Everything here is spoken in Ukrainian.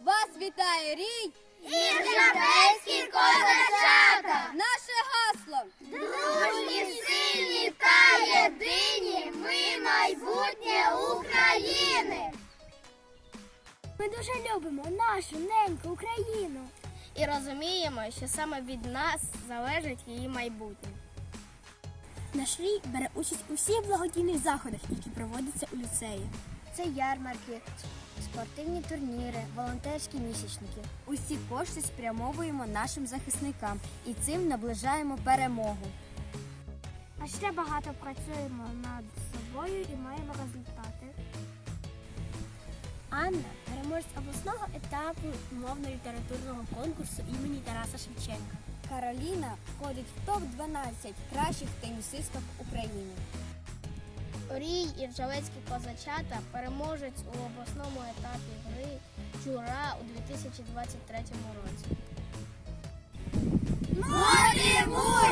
Вас вітає рій і жабецькі козачата! Наше гасло дружні, сильні та єдині. Ми майбутнє України. Ми дуже любимо нашу неньку Україну і розуміємо, що саме від нас залежить її майбутнє. Наш рій бере участь у всіх благодійних заходах, які проводяться у ліцеї. Це ярмарки, спортивні турніри, волонтерські місячники. Усі кошти спрямовуємо нашим захисникам і цим наближаємо перемогу. А ще багато працюємо над собою і маємо результати. Анна переможець обласного етапу мовно-літературного конкурсу імені Тараса Шевченка. Кароліна входить в топ-12 кращих тенісисток України. Рій і Ржавецькі козачата переможець у обласному етапі гри Джура у 2023 році. Надихай,